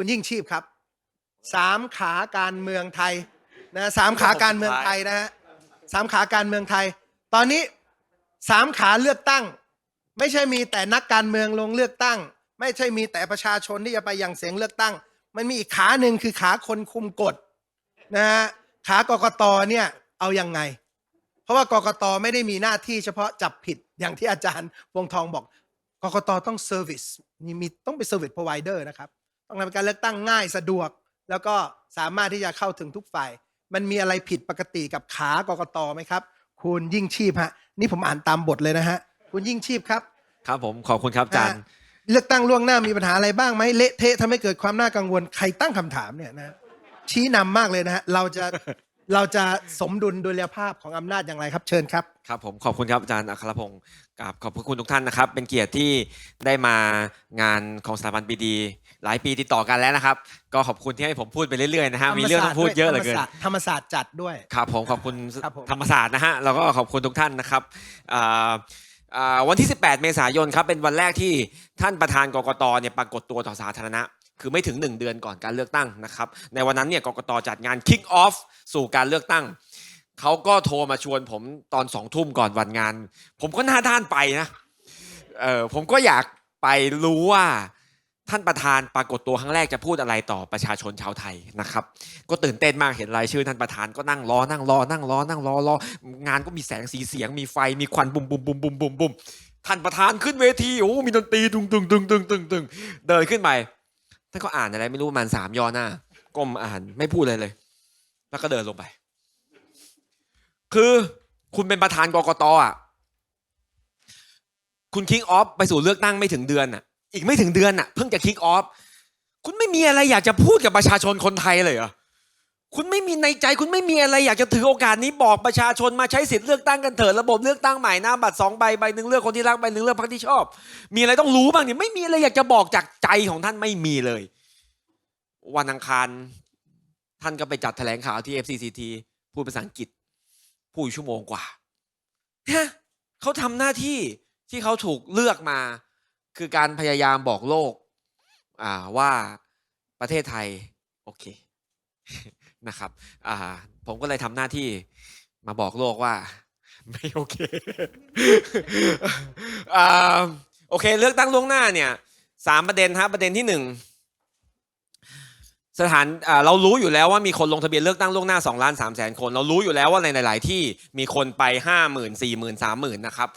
คุณยิ่งชีพครับสามขาการเมืองไทยนะสามขาการเมืองไทยนะฮะสามขาการเมืองไทย ตอนนี้สามขาเลือกตั้ง ไม่ใช่มีแต่นักการเมืองลงเลือกตั้ง ไม่ใช่มีแต่ประชาชนที่จะไปยังเสียงเลือกตั้ง มันมีอีกขาหนึ่งคือขาคนคุมกฎนะฮะขากกตเนี่ยเอายังไง เพราะว่ากกตไม่ได้มีหน้าที่เฉพาะจับผิดอย่างที่อาจารย์วงทองบอกกกตต้องเซอร์วิสมีมีต้องเป็นเซอร์วิสพรอไวเดอร์นะครับ ต้องทำการเลือกตั้งง่ายสะดวก แล้วก็สามารถที่จะเข้าถึงทุกฝ่าย มันมีอะไรผิดปกติกับขากกตไหมครับ คุณยิ่งชีพฮะนี่ผมอ่านตามบทเลยนะฮะคุณยิ่งชีพครับ ครับผมขอบคุณครับอาจารย์นะเลือกตั้งล่วงหน้ามีปัญหาอะไรบ้างไหมเละเทะทำให้เกิดความน่ากังวลใครตั้งคำถามเนี่ยนะชี้นำมากเลยนะฮะเราจะเราจะสมดุลดุลยภาพของอำนาจอย่างไรครับ เชิญครับ ครับผมขอบคุณครับอาจารย์อัครพงศ์กับขอบพระคุณทุกท่านนะครับ เป็นเกียรติที่ได้มางานของสถาบันปีดี หลายปีติดต่อกันแล้วนะครับ ก็ขอบคุณที่ให้ผมพูดไปเรื่อยๆนะฮะมีเรื่องต้องพูดเยอะเหลือเกินธรรมศาสตร์จัดด้วยครับผมขอบคุณครับผม ธรรมศาสตร์นะฮะแล้วก็ขอบคุณทุกท่านนะครับอ่าอ่าวันที่ 18 เมษายนครับเป็นวันแรกที่ท่านประธานกกตเนี่ยปรากฏตัวต่อสาธารณะ คือไม่ถึง 1 เดือนก่อนการเลือกตั้งนะครับในวันนั้นเนี่ยกกตจัดงาน Kick Off สู่การเลือกตั้ง เขาก็โทรมาชวนผมตอนสองทุ่มก่อนวันงาน ผมก็หน้าด้านไปนะ เออผมก็อยากไปรู้ว่า ท่านประธานปรากฏตัวครั้งแรกจะพูดอะไรต่อประชาชนชาวไทยนะครับ ก็ตื่นเต้นมากเห็นรายชื่อท่านประธานก็นั่งรอนั่งรอนั่งรอนั่งรอรองานก็มีแสงสีเสียงมีไฟมีควันบุมบุมบุมบุมบุมบุมท่านประธานขึ้นเวทีโอ้มีดนตรีตึงตึงตึงตึงตึงตึงเดินขึ้นไปท่านก็อ่านอะไรไม่รู้ประมันสามย่อหน้าก้มอ่านไม่พูดเลยเลย แล้วก็เดินลงไป คือคุณเป็นประธานกกตอะ คุณคิกออฟไปสู่เลือกตั้งไม่ถึงเดือนอะ อีกไม่ถึงเดือนอะเพิ่งจะคิกออฟคุณไม่มีอะไรอยากจะพูดกับประชาชนคนไทยเลยเหรอคุณไม่มีในใจคุณไม่มีอะไรอยากจะถือโอกาสนี้บอกประชาชนมาใช้สิทธิ์เลือกตั้งกันเถิดระบบเลือกตั้งใหม่หน้าบัตรสองใบใบหนึ่งเลือกคนที่รักใบหนึ่งเลือกพรรคที่ชอบ มีอะไรต้องรู้บ้างเนี่ยไม่มีอะไรอยากจะบอกจากใจของท่านไม่มีเลย วันอังคารท่านก็ไปจัดแถลงข่าวที่ FCCT พูดภาษาอังกฤษพูดชั่วโมงกว่าเนี่ยเขาทำหน้าที่ที่เขาถูกเลือกมา คือการพยายามบอกโลก อ่าว่าประเทศไทย โอเคนะครับ อ่า ผมก็เลยทำหน้าที่มาบอกโลกว่า ไม่โอเคอ่าโอเค เลือกตั้งล่วงหน้าเนี่ยสามประเด็นฮะประเด็นที่หนึ่งสถานเรารู้อยู่แล้วว่ามีคนลงทะเบียนเลือกตั้งล่วงหน้า2ล้าน3แสนคน เรารู้อยู่แล้วว่าในหลาย ๆ ที่มีคนไป 5 0 0 0 0 4 0 0 0 0 3 0,000นะครับ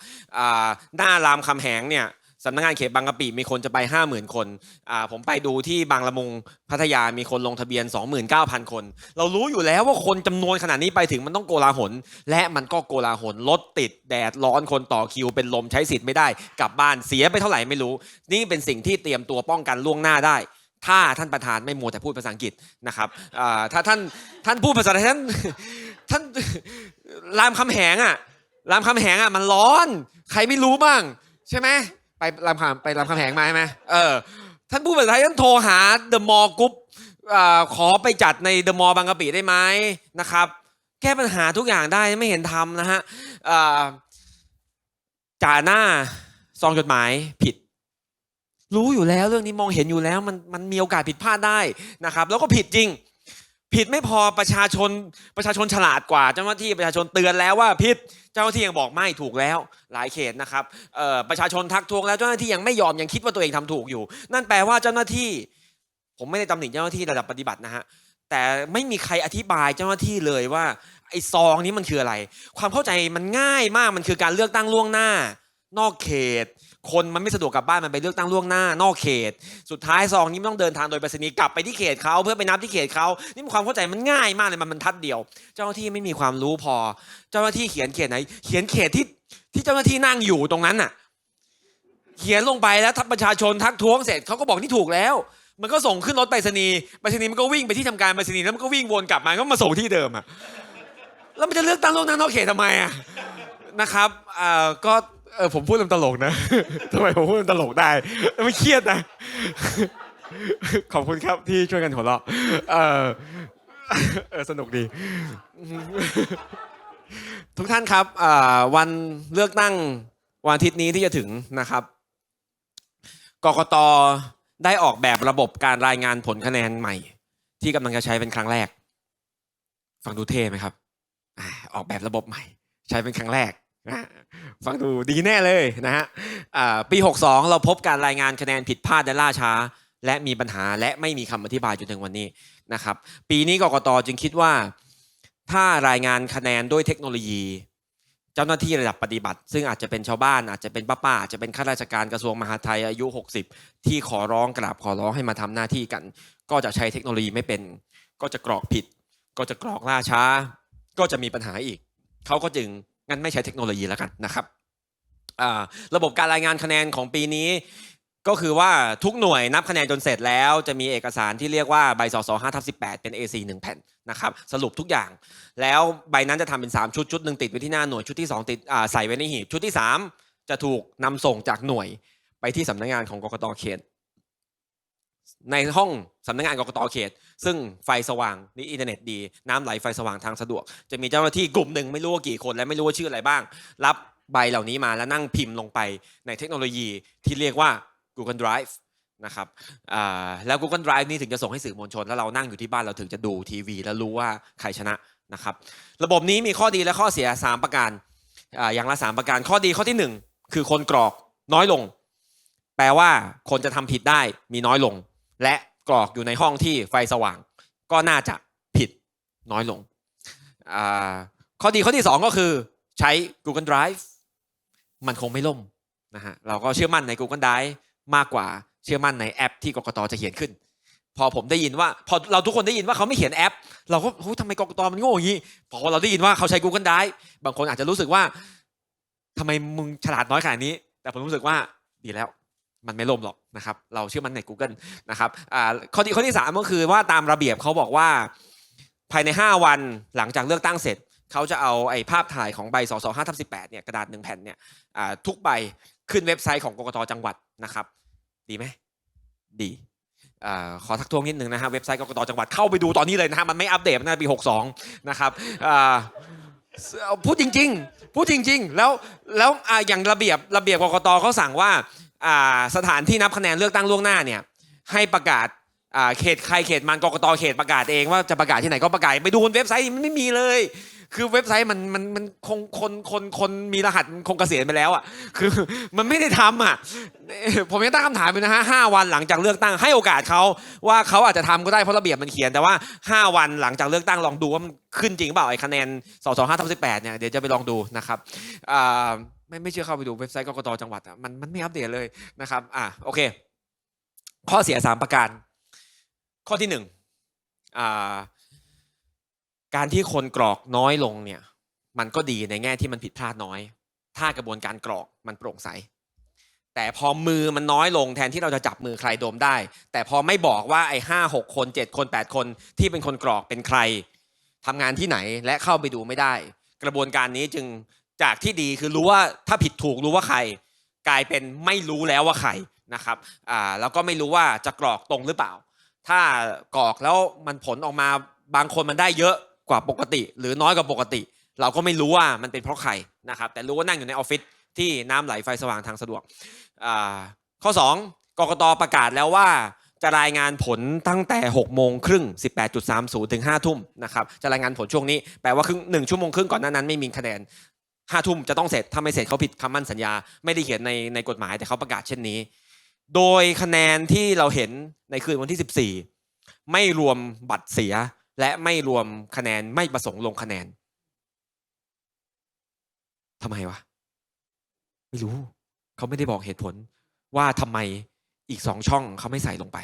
หน้ารามคำแหงเนี่ย สำนักงานเขตบางกะปิมีคนจะไป 50,000 คนอ่าผมไปดูที่บางละมุงพัทยามีคนลงทะเบียน 29,000 คน เรารู้อยู่แล้วว่าคนจำนวนขนาดนี้ไปถึงมันต้องโกลาหล และมันก็โกลาหลรถติดแดดร้อนคนต่อคิว เป็นลมใช้สิทธิ์ไม่ได้ กลับบ้านเสียไปเท่าไหร่ไม่รู้ นี่เป็นสิ่งที่เตรียมตัวป้องกันล่วงหน้าได้ ถ้าท่านประธานไม่มัวแต่พูดภาษาอังกฤษนะครับอ่าถ้าท่านท่านพูดภาษาไทยท่านท่านรามคำแหงอะรามคำแหงอะมันร้อน ใครไม่รู้บ้าง ใช่ไหม ไปรามคำไปรามคำแหงมาใช่ไหมเออ ท่านพูดภาษาไทยท่านโทรหาเดอะมอลล์กรุ๊ปขอไปจัดในเดอะมอลล์บางกะปิได้ไหมนะครับ แก้ปัญหาทุกอย่างได้ไม่เห็นทำนะฮะจ่าหน้าซองจดหมายผิด รู้อยู่แล้วเรื่องนี้มองเห็นอยู่แล้วมันมันมีโอกาสผิดพลาดได้นะครับ แล้วก็ผิดจริง ผิดไม่พอประชาชนประชาชนฉลาดกว่า เจ้าหน้าที่ประชาชนเตือนแล้วว่าผิดเจ้าหน้าที่ยังบอกไม่ถูกแล้วหลายเขตนะครับประชาชนทักท้วงแล้วเจ้าหน้าที่ยังไม่ยอมยังคิดว่าตัวเองทำถูกอยู่ นั่นแปลว่าเจ้าหน้าที่ ผมไม่ได้ตำหนิเจ้าหน้าที่ระดับปฏิบัตินะฮะแต่ไม่มีใครอธิบายเจ้าหน้าที่เลยว่าไอ้ซองนี้มันคืออะไร ความเข้าใจมันง่ายมากมันคือการเลือกตั้งล่วงหน้า นอกเขต คนมันไม่สะดวกกลับบ้านมันไปเลือกตั้งล่วงหน้านอกเขต สุดท้ายซองนี้ไม่ต้องเดินทางโดยไปรษณีย์กลับไปที่เขตเขาเพื่อไปนับที่เขตเขานี่มันความเข้าใจมันง่ายมากเลยมันบรรทัดเดียว เจ้าหน้าที่ไม่มีความรู้พอ เจ้าหน้าที่เขียนเขตไหน เขียนเขตที่ที่เจ้าหน้าที่นั่งอยู่ตรงนั้นน่ะ เขียนลงไปแล้วทักประชาชนทักท้วงเสร็จเขาก็บอกนี่ถูกแล้ว มันก็ส่งขึ้นรถไปรษณีย์ไปรษณีย์มันก็วิ่งไปที่ทำการไปรษณีย์แล้วมันก็วิ่งวนกลับมาก็มาส่งที่เดิมอะแล้วมันจะเลือกตั้งล่วงหน้านอกเขตทำไมอะนะครับอ่าก็ เออผมพูดลำตลกนะ ทำไมผมพูดลำตลกได้ไม่เครียดนะ ขอบคุณครับที่ช่วยกันหัวเราะเออเออสนุกดี ทุกท่านครับวันเลือกตั้งวันอาทิตย์นี้ที่จะถึงนะครับกกตได้ออกแบบระบบการรายงานผลคะแนนใหม่ ที่กำลังจะใช้เป็นครั้งแรก ฟังดูเท่ไหมครับ ออกแบบระบบใหม่ ใช้เป็นครั้งแรก ฟังดูดีแน่เลยนะฮะปี 62 เราพบการรายงานคะแนนผิดพลาดและล่าช้า และมีปัญหาและไม่มีคำอธิบายจนถึงวันนี้นะครับ ปีนี้กกตจึงคิดว่า ถ้ารายงานคะแนนด้วยเทคโนโลยี เจ้าหน้าที่ระดับปฏิบัติ ซึ่งอาจจะเป็นชาวบ้านอาจจะเป็นป้าป้าอาจจะเป็นข้าราชการกระทรวงมหาดไทยอายุ 60 ที่ขอร้องกราบขอร้องให้มาทำหน้าที่กัน ก็จะใช้เทคโนโลยีไม่เป็น ก็จะกรอกผิด ก็จะกรอกล่าช้า ก็จะมีปัญหาอีกเขาก็จึง งั้นไม่ใช้เทคโนโลยีแล้วกันนะครับระบบการรายงานคะแนนของปีนี้ ก็คือว่าทุกหน่วยนับคะแนนจนเสร็จแล้วจะมีเอกสารที่เรียกว่าใบสส5ทับ18เป็น A4 1 แผ่นนะครับสรุปทุกอย่าง แล้วใบนั้นจะทำเป็น 3 ชุดชุดหนึ่งติดไว้ที่หน้าหน่วยชุดที่ 2 ติดอ่าใส่ไว้ในหีบชุดที่ 3 จะถูกนำส่งจากหน่วยไปที่สำนักงานของกกตเขตในห้องสำนักงานกกตเขต ซึ่งไฟสว่างนี่อินเทอร์เน็ตดี น้ำไหลไฟสว่างทางสะดวก จะมีเจ้าหน้าที่กลุ่มหนึ่งไม่รู้ว่ากี่คนและไม่รู้ว่าชื่ออะไรบ้าง รับใบเหล่านี้มาแล้วนั่งพิมพ์ลงไปในเทคโนโลยีที่เรียกว่า Google Drive นะครับแล้ว Google Drive นี่ถึงจะส่งให้สื่อมวลชน แล้วเรานั่งอยู่ที่บ้านเราถึงจะดูทีวี แล้วรู้ว่าใครชนะนะครับ ระบบนี้มีข้อดีและข้อเสีย 3 ประการออย่างละ 3 ประการ ข้อดีข้อที่ 1 คือคนกรอกน้อยลง แปลว่าคนจะทำผิดได้มีน้อยลง และ กรอกอยู่ในห้องที่ไฟสว่าง ก็น่าจะผิดน้อยลง ข้อดีข้อที่ 2 ก็คือใช้ Google Drive มันคงไม่ล่มนะฮะเราก็เชื่อมั่นใน Google Drive มากกว่าเชื่อมั่นในแอปที่กกตจะเขียนขึ้น พอผมได้ยินว่า พอเราทุกคนได้ยินว่าเขาไม่เขียนแอป เราก็โอ้ยทำไมกกตมันโง่อย่างนี้พอเราได้ยินว่าเขาใช้ Google Drive บางคนอาจจะรู้สึกว่าทำไมมึงฉลาดน้อยขนาดนี้ แต่ผมรู้สึกว่าดีแล้ว มันไม่ล่มหรอกนะครับ เราเชื่อมันใน Google นะครับอ่าข้อที่ข้อที่สามก็คือว่าตามระเบียบเขาบอกว่าภายใน 5 วันหลังจากเลือกตั้งเสร็จ เขาจะเอาไอ้ภาพถ่ายของใบสส5ทับ18เนี่ยกระดาษหนึ่งแผ่นเนี่ยอ่าทุกใบขึ้นเว็บไซต์ของกกตจังหวัดนะครับ ดีไหมดีอาขอทักท้วงนิดนึงนะฮะเว็บไซต์กกตจังหวัดเข้าไปดูตอนนี้เลยนะฮะมันไม่อัปเดตตั้งแต่ปี 62 นะครับอ่าพูดจริง ๆ พูดจริง ๆ แล้วแล้วอ่าอย่างระเบียบระเบียบกกตเขาสั่งว่า สถานที่นับคะแนนเลือกตั้งล่วงหน้าเนี่ยให้ประกาศเขตใครเขตมันกรกตเขตประกาศเองว่าจะประกาศที่ไหนก็ประกาศไปดูบนเว็บไซต์มันไม่มีเลย คือเว็บไซต์มันมันมันคงคนคนคนมีรหัสคงเกษียณไปแล้วอะคือมันไม่ได้ทำอะผมยังตั้งคำถามอยู่นะฮะห้าวันหลังจากเลือกตั้งให้โอกาสเขาว่าเขาอาจจะทำก็ได้เพราะระเบียบมันเขียนแต่ว่าห้าวันหลังจากเลือกตั้งลองดูว่ามันขึ้นจริงเปล่าไอ้คะแนนสองสองห้าทับสิบแปดเนี่ยเดี๋ยวจะไปลองดูนะครับอ่า ไม่ไม่เชื่อเข้าไปดูเว็บไซต์กกตจังหวัดอะมันมันไม่อัปเดตเลยนะครับอะโอเค ข้อเสียสามประการ ข้อที่หนึ่งอ่าการที่คนกรอกน้อยลงเนี่ย มันก็ดีในแง่ที่มันผิดพลาดน้อย ถ้ากระบวนการกรอกมันโปร่งใส แต่พอมือมันน้อยลงแทนที่เราจะจับมือใครโดมได้ แต่พอไม่บอกว่าไอ้ห้าหกคนเจ็ดคนแปดคนที่เป็นคนกรอกเป็นใครทำงานที่ไหนและเข้าไปดูไม่ได้ กระบวนการนี้จึง จากที่ดีคือรู้ว่าถ้าผิดถูกรู้ว่าใคร กลายเป็นไม่รู้แล้วว่าใครนะครับอ่าแล้วก็ไม่รู้ว่าจะกรอกตรงหรือเปล่า ถ้ากรอกแล้วมันผลออกมาบางคนมันได้เยอะกว่าปกติ หรือน้อยกว่าปกติ เราก็ไม่รู้ว่ามันเป็นเพราะใครนะครับแต่รู้ว่านั่งอยู่ในออฟฟิศที่น้ำไหลไฟสว่างทางสะดวกอ่าข้อ 2กกตประกาศแล้วว่าจะรายงานผลตั้งแต่ 6 โมงครึ่ง 18.30 ถึง 5 ทุ่มนะครับ จะรายงานผลช่วงนี้ แปลว่าครึ่งหนึ่งชั่วโมงครึ่งก่อนหน้านั้นไม่มีคะแนน 5ทุ่มจะต้องเสร็จถ้าไม่เสร็จเขาผิดคำมั่นสัญญา ไม่ได้เขียนในในกฎหมายแต่เขาประกาศเช่นนี้ โดยคะแนนที่เราเห็นในคืนวันที่ 14 ไม่รวมบัตรเสีย และไม่รวมคะแนนไม่ประสงค์ลงคะแนนทำไมวะไม่รู้ เขาไม่ได้บอกเหตุผลว่าทำไมอีกสองช่องเขาไม่ใส่ลงไป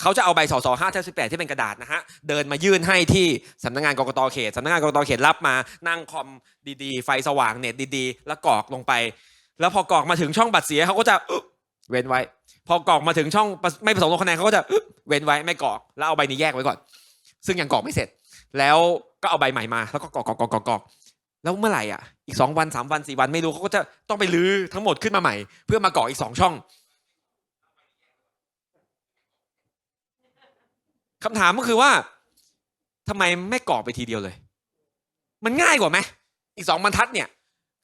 เขาจะเอาใบสสห้าทับสิบแปดที่เป็นกระดาษนะฮะเดินมายื่นให้ที่สำนักงานกรกตเขตสำนักงานกรกตเขตรับมานั่งคอมดีๆ ไฟสว่างเน็ตดีๆ แล้วกรอกลงไป แล้วพอกรอกมาถึงช่องบัตรเสียเขาก็จะเว้นไว้ พอกรอกมาถึงช่องไม่ประสงค์ลงคะแนนเขาก็จะเว้นไว้ไม่กรอก แล้วเอาใบนี้แยกไว้ก่อน ซึ่งยังกรอกไม่เสร็จ แล้วก็เอาใบใหม่มา แล้วก็กรอกกรอกกรอกกรอกกรอกแล้วเมื่อไหร่อะอีกสองวันสามวันสี่วันไม่รู้เขาก็จะต้องไปรื้อทั้งหมดขึ้นมาใหม่ เพื่อมากรอกอีกสองช่อง คำถามก็คือว่าทำไมไม่กรอกไปทีเดียวเลย มันง่ายกว่าไหมอีกสองบรรทัดเนี่ย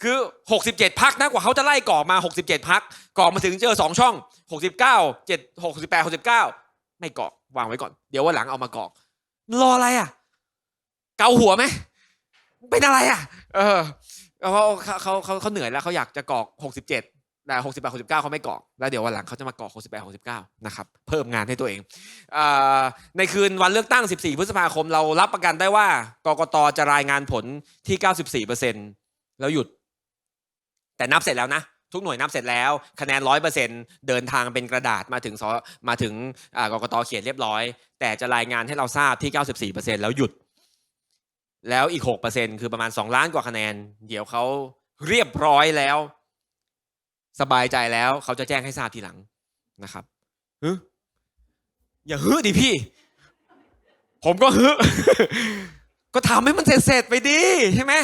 คือ 67พักนะกว่าเขาจะไล่กรอกมา 67พักกรอกมาถึงเจอ2ช่อง 69 7 68 69 ไม่กรอกวางไว้ก่อน เดี๋ยววันหลังเอามากรอกรออะไรอะ เกาหัวไหมเป็นอะไรอะ เออเขาเขาเขาเขาเขาเหนื่อยแล้วเขาอยากจะกรอก67 แต่68 69เก้าเขาไม่เกรอกแล้วเดี๋ยววันหลังเขาจะมาเกรอก68 69นะครับเพิ่มงานให้ตัวเองอในคืนวันเลือกตั้ง 14 พฤษภาคมเรารับประกันได้ว่ากกตจะรายงานผลที่ 94%แล้วหยุด แต่นับเสร็จแล้วนะ ทุกหน่วยนับเสร็จแล้ว คะแนนร้อยเปอร์เซ็นเดินทางเป็นกระดาษมาถึงสมาถึงกกตเขียนเรียบร้อย แต่จะรายงานให้เราทราบที่ 94%แล้วหยุด แล้วอีก6%คือประมาณ 2 ล้านกว่าคะแนน เดี๋ยวเขาเรียบร้อยแล้ว สบายใจแล้วเขาจะแจ้งให้ทราบทีหลังนะครับฮึอย่าฮึดิพี่ ผมก็ฮึก็ทำให้มันเสร็จไปดีใช่ไหม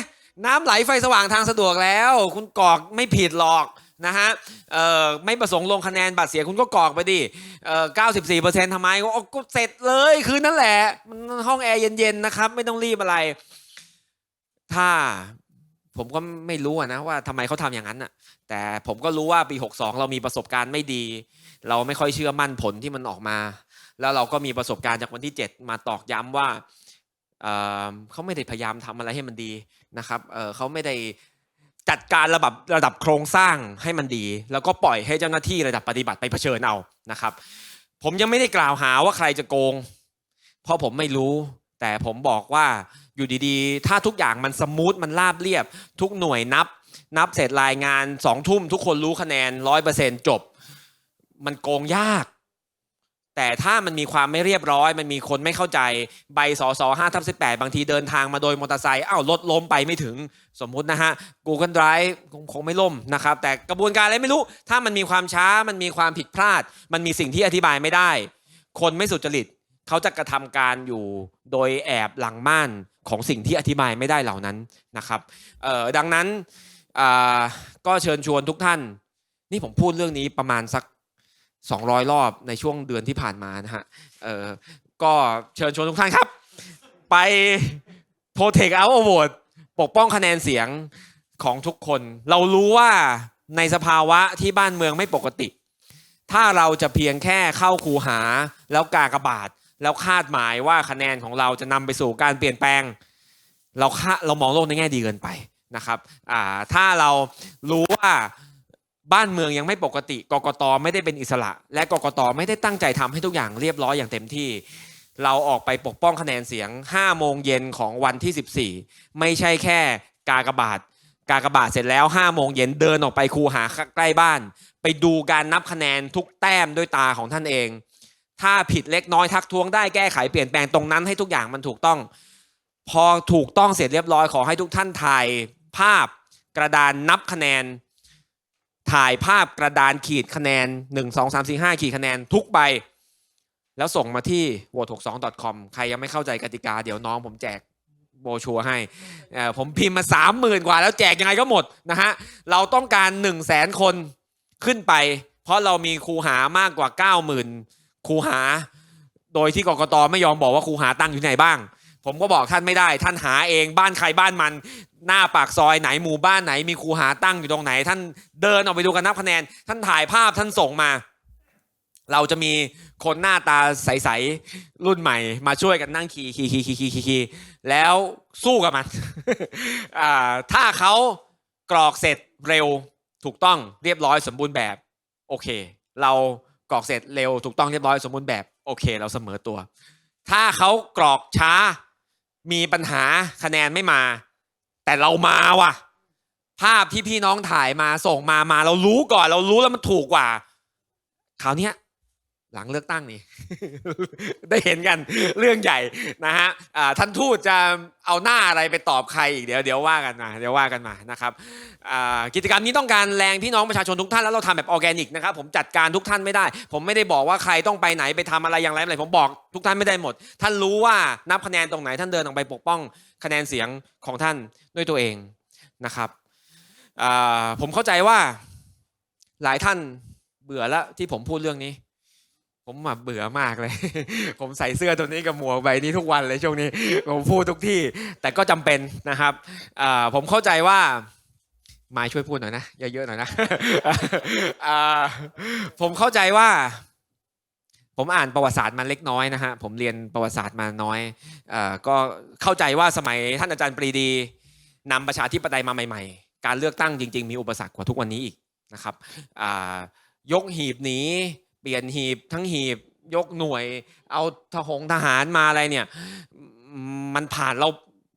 น้ำไหลไฟสว่างทางสะดวกแล้ว คุณกรอกไม่ผิดหรอกนะฮะเอ่อไม่ประสงค์ลงคะแนนบัตรเสียคุณก็กรอกไปดิเอ่อ94%ทำไมก็ก็เสร็จเลยคืนนั่นแหละ มันห้องแอร์เย็นๆนะครับ ไม่ต้องรีบอะไร ถ้า ผมก็ไม่รู้นะว่าทำไมเขาทำอย่างนั้นน่ะ แต่ผมก็รู้ว่าปี 62 เรามีประสบการณ์ไม่ดี เราไม่ค่อยเชื่อมั่นผลที่มันออกมา แล้วเราก็มีประสบการณ์จากวันที่ 7 มาตอกย้ำว่าเเขาไม่ได้พยายามทำอะไรให้มันดีนะครับเเขาไม่ได้จัดการระดับระดับโครงสร้างให้มันดี แล้วก็ปล่อยให้เจ้าหน้าที่ระดับปฏิบัติไปเผชิญเอานะครับ ผมยังไม่ได้กล่าวหาว่าใครจะโกง เพราะผมไม่รู้ แต่ผมบอกว่าอยู่ดีๆ ถ้าทุกอย่างมันสมูทมันราบเรียบ ทุกหน่วยนับ นับเสร็จรายงานสองทุ่มทุกคนรู้คะแนนร้อยเปอร์เซ็นจบ มันโกงยาก แต่ถ้ามันมีความไม่เรียบร้อย มันมีคนไม่เข้าใจใบสอสอห้าทับสิบแปดบางทีเดินทางมาโดยมอเตอร์ไซค์อ้าวรถล้มไปไม่ถึงสมมุตินะฮะ Google Drive คงคงไม่ล่มนะครับ แต่กระบวนการอะไรไม่รู้ ถ้ามันมีความช้ามันมีความผิดพลาด มันมีสิ่งที่อธิบายไม่ได้ คนไม่สุจริต เขาจะกระทำการอยู่โดยแอบหลังม่านของสิ่งที่อธิบายไม่ได้เหล่านั้นนะครับเอ่อดังนั้นก็เชิญชวนทุกท่าน นี่ผมพูดเรื่องนี้ประมาณสัก 200 รอบในช่วงเดือนที่ผ่านมานะฮะเอ่อก็เชิญชวนทุกท่านครับ ไป Protect Our Vote ปกป้องคะแนนเสียงของทุกคน เรารู้ว่าในสภาวะที่บ้านเมืองไม่ปกติ ถ้าเราจะเพียงแค่เข้าคูหาแล้วกากบาท แล้วคาดหมายว่าคะแนนของเราจะนำไปสู่การเปลี่ยนแปลง เราคาเรามองโลกในแง่ดีเกินไปนะครับอ่าถ้าเรารู้ว่าบ้านเมืองยังไม่ปกติ กกตไม่ได้เป็นอิสระ และกกตไม่ได้ตั้งใจทำให้ทุกอย่างเรียบร้อยอย่างเต็มที่ เราออกไปปกป้องคะแนนเสียง 5 โมงเย็นของวันที่ 14 ไม่ใช่แค่กากบาทกากบาทเสร็จแล้ว5โมงเย็นเดินออกไปคูหาใกล้บ้าน ไปดูการนับคะแนนทุกแต้มด้วยตาของท่านเอง ถ้าผิดเล็กน้อยทักท้วงได้แก้ไขเปลี่ยนแปลงตรงนั้นให้ทุกอย่างมันถูกต้อง พอถูกต้องเสร็จเรียบร้อยขอให้ทุกท่านถ่ายภาพกระดานนับคะแนน ถ่ายภาพกระดานขีดคะแนน 1 2 3 4 5 ขีดคะแนนทุกใบ แล้วส่งมาที่ vote62.com ใครยังไม่เข้าใจกติกาเดี๋ยวน้องผมแจกโบชัวให้ผมพิมพ์มาสามหมื่นกว่า แล้วแจกยังไงก็หมดนะฮะ เราต้องการ1นึ่งแสนคนขึ้นไป เพราะเรามีครูหามากกว่า 90,000 คูหา โดยที่กกตไม่ยอมบอกว่าคูหาตั้งอยู่ไหนบ้าง ผมก็บอกท่านไม่ได้ ท่านหาเองบ้านใครบ้านมัน หน้าปากซอยไหนหมู่บ้านไหน มีคูหาตั้งอยู่ตรงไหน ท่านเดินออกไปดูกันนับคะแนน ท่านถ่ายภาพท่านส่งมา เราจะมีคนหน้าตาใสๆรุ่นใหม่ มาช่วยกันนั่งขี่ขี่ขี่ขี่ขี่ขี่แล้วสู้กับมันถ้าเขากรอกเสร็จเร็วถูกต้องเรียบร้อยสมบูรณ์แบบ โอเค เรา รอกเสร็จเร็วถูกต้องเรียบร้อยสมบูรณ์แบบโอเคเราเสมอตัว ถ้าเขากรอกช้ามีปัญหาคะแนนไม่มา แต่เรามาว่ะ ภาพที่พี่น้องถ่ายมาส่งมามาเรารู้ก่อน เรารู้แล้วมันถูกกว่าคราวเนี้ย หลังเลือกตั้งนี่ ได้เห็นกันเรื่องใหญ่นะฮะท่านทูตจะเอาหน้าอะไรไปตอบใครอีกเดี๋ยวเดี๋ยวว่ากันมาเดี๋ยวว่ากันมานะครับกิจกรรมนี้ต้องการแรงพี่น้องประชาชนทุกท่านแล้วเราทำแบบออแกนิกนะครับผมจัดการทุกท่านไม่ได้ ผมไม่ได้บอกว่าใครต้องไปไหนไปทำอะไรอย่างไรอะไรผมบอกทุกท่านไม่ได้หมด ท่านรู้ว่านับคะแนนตรงไหนท่านเดินออกไปปกป้องคะแนนเสียงของท่านด้วยตัวเองนะครับผมเข้าใจว่าหลายท่านเบื่อแล้วที่ผมพูดเรื่องนี้ ผมมาเบื่อมากเลย ผมใส่เสื้อตัวนี้กับหมวกใบนี้ทุกวันเลยช่วงนี้ ผมพูดทุกที่ แต่ก็จำเป็นนะครับผมเข้าใจว่ามาช่วยพูดหน่อยนะเยอะๆหน่อยนะผมเข้าใจว่า ผมอ่านประวัติศาสตร์มาเล็กน้อยนะฮะผมเรียนประวัติศาสตร์มาน้อยอก็เข้าใจว่าสมัยท่านอาจารย์ปรีดีนำประชาธิปไตยมาใหม่ ๆ การเลือกตั้งจริง ๆ มีอุปสรรคกว่าทุกวันนี้อีกนะครับยกหีบหนี เปลี่ยนหีบทั้งหีบยกหน่วย เอาทหงทหารมาอะไรเนี่ย มันผ่านเรา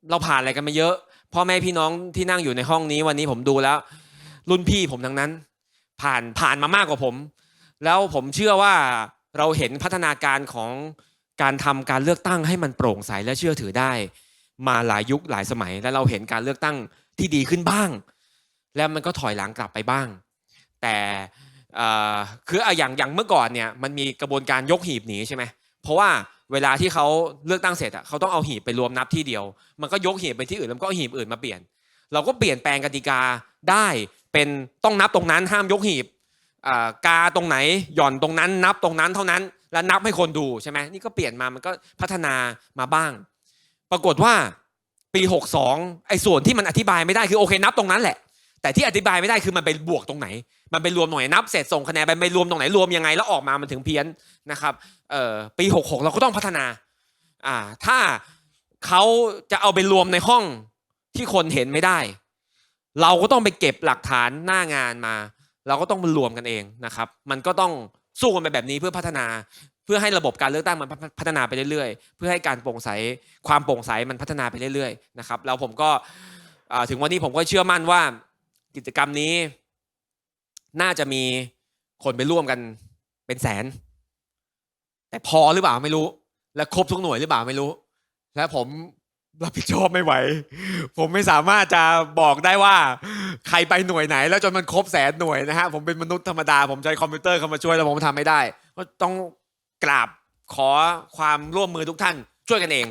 เราผ่านอะไรกันมาเยอะพ่อแม่พี่น้องที่นั่งอยู่ในห้องนี้วันนี้ผมดูแล้ว รุ่นพี่ผมทั้งนั้น ผ่านผ่านมามากกว่าผม แล้วผมเชื่อว่าเราเห็นพัฒนาการของการทำการเลือกตั้งให้มันโปร่งใสและเชื่อถือได้ มาหลายยุคหลายสมัย และเราเห็นการเลือกตั้งที่ดีขึ้นบ้าง แล้วมันก็ถอยหลังกลับไปบ้าง แต่ คืออะอย่างอย่างเมื่อก่อนเนี่ยมันมีกระบวนการยกหีบหนีใช่ไหมเพราะว่าเวลาที่เขาเลือกตั้งเสร็จอะเขาต้องเอาหีบไปรวมนับที่เดียว มันก็ยกหีบไปที่อื่นแล้วก็หีบอื่นมาเปลี่ยน เราก็เปลี่ยนแปลงกติกาได้เป็นต้องนับตรงนั้นห้ามยกหีบกาตรงไหนหย่อนตรงนั้น นับตรงนั้นเท่านั้น แล้วนับให้คนดูใช่ไหมนี่ก็เปลี่ยนมามันก็พัฒนามาบ้าง ปรากฏว่าปี 62ไอ้ส่วนที่มันอธิบายไม่ได้คือโอเคนับตรงนั้นแหละ แต่ที่อธิบายไม่ได้คือมันไปบวกตรงไหน มันไปรวมตรงไหนนับเสร็จส่งคะแนนไปไปรวมตรงไหนรวมยังไงแล้วออกมามันถึงเพี้ยนนะครับเอ่อปี 66 เราก็ต้องพัฒนาอ่าถ้าเขาจะเอาไปรวมในห้องที่คนเห็นไม่ได้ เราก็ต้องไปเก็บหลักฐานหน้างานมา เราก็ต้องมารวมกันเองนะครับ มันก็ต้องสู้กันไปแบบนี้เพื่อพัฒนาเพื่อให้ระบบการเลือกตั้งมันพัฒนาไปเรื่อยๆ เพื่อให้การโปร่งใสความโปร่งใสมันพัฒนาไปเรื่อยๆ นะครับ แล้วผมก็ถึงวันนี้ผมก็เชื่อมั่นว่า กิจกรรมนี้ น่าจะมีคนไปร่วมกันเป็นแสน แต่พอหรือเปล่าไม่รู้ และครบทุกหน่วยหรือเปล่าไม่รู้ และผมรับผิดชอบไม่ไหว ผมไม่สามารถจะบอกได้ว่า ใครไปหน่วยไหน แล้วจนมันครบแสนหน่วยนะฮะผมเป็นมนุษย์ธรรมดา ผมใช้คอมพิวเตอร์เข้ามาช่วยแล้วผมทำไม่ได้ก็ต้องกราบขอความร่วมมือทุกท่าน ช่วยกันเอง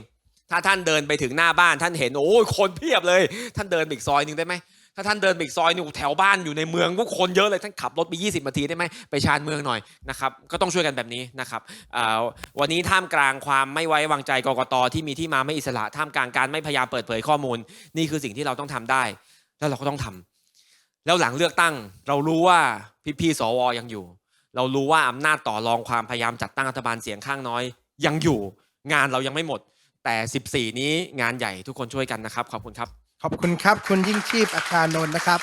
ถ้าท่านเดินไปถึงหน้าบ้านท่านเห็นโอ้ยคนเพียบเลย ท่านเดินอีกซอยหนึ่งได้ไหม ถ้าท่านเดินไปอีกซอยนึ่แถวบ้านอยู่ในเมืองก็คนเยอะเลยท่านขับรถไป 20 นาทีได้ไหมไปชานเมืองหน่อยนะครับก็ต้องช่วยกันแบบนี้นะครับวันนี้ท่ามกลางความไม่ไว้วางใจกกตที่มีที่มาไม่อิสระท่ามกลางการไม่พยายามเปิดเผยข้อมูล นี่คือสิ่งที่เราต้องทำได้ แล้วเราก็ต้องทำแล้วหลังเลือกตั้ง เรารู้ว่าพี่ๆสวยังอยู่ เรารู้ว่าอำนาจต่อรองความพยายามจัดตั้งรัฐบาลเสียงข้างน้อย ยังอยู่ งานเรายังไม่หมด แต่ 14 นี้งานใหญ่ทุกคนช่วยกันนะครับขอบคุณครับ ขอบคุณครับ คุณยิ่งชีพอาคารนนท์นะครับ